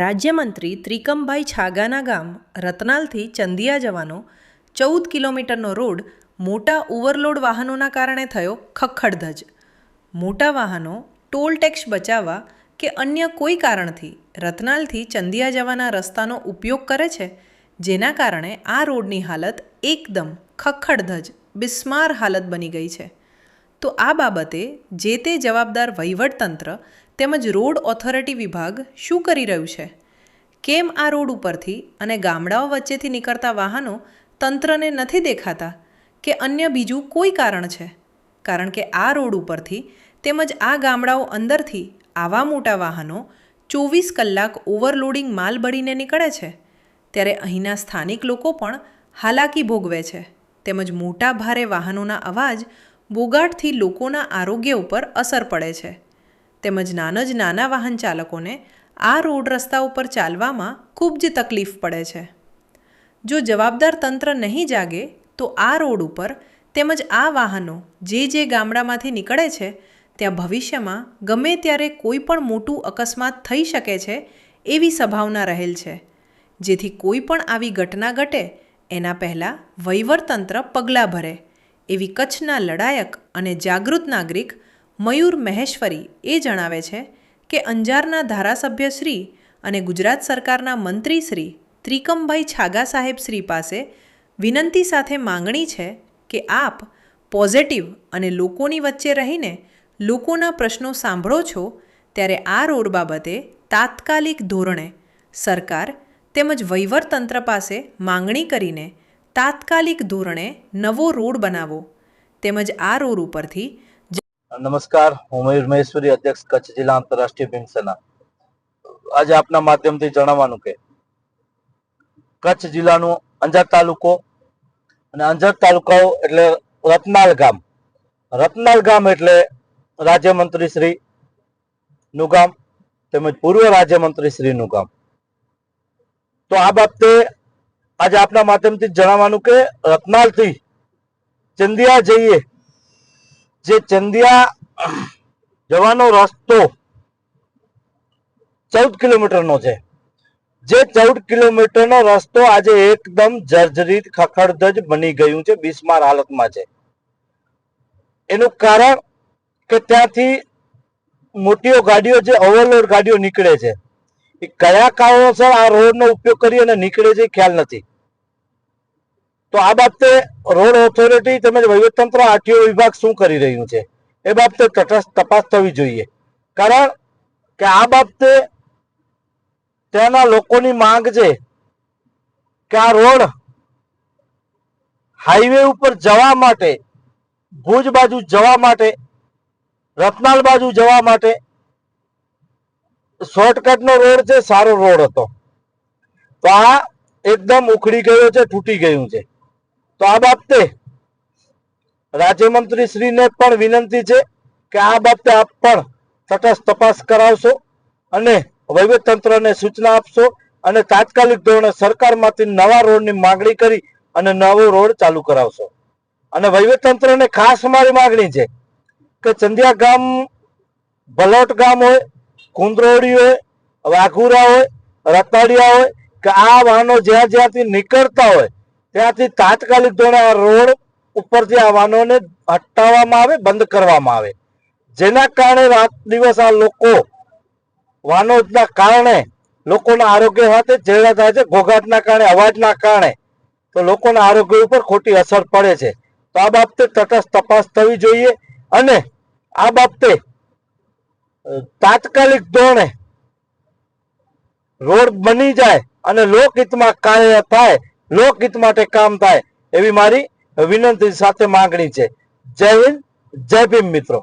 રાજ્યમંત્રી ત્રિકમભાઈ છાગાના ગામ રતનાલથી ચંદિયા જવાનો ચૌદ કિલોમીટરનો રોડ મોટા ઓવરલોડ વાહનોના કારણે થયો ખખડધજ. મોટા વાહનો, ટોલ ટેક્સ બચાવવા કે અન્ય કોઈ કારણથી રતનાલથી ચંદિયા જવાના રસ્તાનો ઉપયોગ કરે છે, જેના કારણે આ રોડની હાલત એકદમ ખખડધજ, બિસ્માર હાલત બની ગઈ છે. તો આ બાબતે જે તે જવાબદાર વહીવટતંત્ર તેમજ રોડ ઓથોરિટી વિભાગ શું કરી રહ્યું છે? કેમ આ રોડ ઉપરથી અને ગામડાઓ વચ્ચેથી નીકળતા વાહનો તંત્રને નથી દેખાતા? કે અન્ય બીજું કોઈ કારણ છે? કારણ કે આ રોડ ઉપરથી તેમજ આ ગામડાઓ અંદરથી આવા મોટા વાહનો ચોવીસ કલાક ઓવરલોડિંગ માલ બળીને નીકળે છે? ત્યારે અહીંના સ્થાનિક લોકો પણ હાલાકી ભોગવે છે. તેમજ મોટા ભારે વાહનોના અવાજ બોગાટથી લોકોના આરોગ્ય ઉપર અસર પડે છે. તેમજ નાના જ નાના વાહન ચાલકોને આ રોડ રસ્તા ઉપર ચાલવામાં ખૂબ જ તકલીફ પડે છે. જો જવાબદાર તંત્ર નહીં જાગે, તો આ રોડ ઉપર તેમજ આ વાહનો જે જે ગામડામાંથી નીકળે છે, ત્યાં ભવિષ્યમાં ગમે ત્યારે કોઈ પણ મોટું અકસ્માત થઈ શકે છે, એવી સંભાવના રહેલ છે. જેથી કોઈ પણ આવી ઘટના ઘટે, એના પહેલાં વહીવટતંત્ર પગલાં ભરે. એવી કચ્છના લડાયક અને જાગૃત નાગરિક મયુર મહેશ્વરી એ જણાવે છે કે અંજારના ધારાસભ્ય શ્રી અને ગુજરાત સરકારના મંત્રી શ્રી ત્રિકમભાઈ છાગા સાહેબ શ્રી પાસે વિનંતી સાથે માંગણી છે કે આપ પોઝિટિવ અને લોકોની વચ્ચે રહીને લોકોના પ્રશ્નો સાંભળો છો ત્યારે આ રોડ બાબતે તાત્કાલિક ધોરણે સરકાર તેમજ વહીવટતંત્ર પાસે માંગણી કરીને તાત્કાલિક ધોરણે નવો રોડ બનાવો તેમજ આ રોડ ઉપરથી નમસ્કાર, હું મયુર મહેશ્વરી, અધ્યક્ષ કચ્છ જિલ્લા આંતરરાષ્ટ્રીય ભીમ સેના. આજે આપના માધ્યમથી જણાવવાનું કે કચ્છ જિલ્લાનું અંજાર તાલુકો અને અંજાર તાલુકાઓ એટલે રત્નાલ ગામ. રત્નાલ ગામ એટલે રાજ્યમંત્રી શ્રી નું ગામ તેમજ પૂર્વ રાજ્યમંત્રી શ્રી નું ગામ. તો આ બાબતે આજે આપના માધ્યમથી જણાવવાનું કે રત્નાલથી ચંદિયા જઈએ જે ચંદિયા જવાનો રસ્તો ચૌદ કિલોમીટરનો છે. જે ચૌદ કિલોમીટરનો રસ્તો આજે એકદમ જર્જરિત, ખખડધજ બની ગયું છે, બિસ્માર હાલતમાં છે. એનું કારણ કે ત્યાંથી મોટીઓ ગાડીઓ જે ઓવરલોડ ગાડીઓ નીકળે છે. એ કયા કારણોસર આ રોડનો ઉપયોગ કરી અને નીકળે છે ખ્યાલ નથી. તો આ બાબતે રોડ ઓથોરિટી તેમજ વહીવટતંત્ર આરટીઓ વિભાગ શું કરી રહ્યું છે? એ બાબતે તટસ્થ તપાસ થવી જોઈએ. કારણ કે આ બાબતે ત્યાંના લોકોની માંગ છે કે આ રોડ હાઈવે ઉપર જવા માટે, ભુજ બાજુ જવા માટે, રતનાલ બાજુ જવા માટે શોર્ટકટનો રોડ છે, સારો રોડ હતો. તો આ એકદમ ઉખડી ગયો છે, તૂટી ગયું છે. આ બાબતે રાજ્યમંત્રી શ્રીને પણ વિનંતી છે કે આ બાબતે આપ પણ તટસ્થ તપાસ કરાવશો અને વહીવટતંત્રને સૂચના આપશો અને તાત્કાલિક ધોરણે સરકારમાંથી નવા રોડની માગણી કરી અને નવો રોડ ચાલુ કરાવશો. અને વહીવટતંત્રને ખાસ મારી માગણી છે કે ચંદિયા ગામ, ભલોટ ગામ હોય કુંદરોડી હોય, વાઘુરા હોય, રતાડિયા હોય, કે આ વાહનો જ્યાં જ્યાંથી નીકળતા હોય ત્યાંથી તાત્કાલિક ધોરણે આ રોડ ઉપરથી આ વાહનોને હટાવવામાં આવે, બંધ કરવામાં આવે. જેના કારણે રાત દિવસ આ લોકો વાહનોના કારણે લોકોના આરોગ્ય સાથે ચેડા થાય છે, ઘોઘાટના કારણે, અવાજના કારણે તો લોકોના આરોગ્ય ઉપર ખોટી અસર પડે છે. તો આ બાબતે તટસ્થ તપાસ થવી જોઈએ અને આ બાબતે તાત્કાલિક ધોરણે રોડ બની જાય અને લોકહિતમાં કાર્ય થાય લોકહિત માટે કામ થાય એવી મારી વિનંતી સાથે માંગણી છે. જય હિન્દ, જય ભીમ મિત્રો.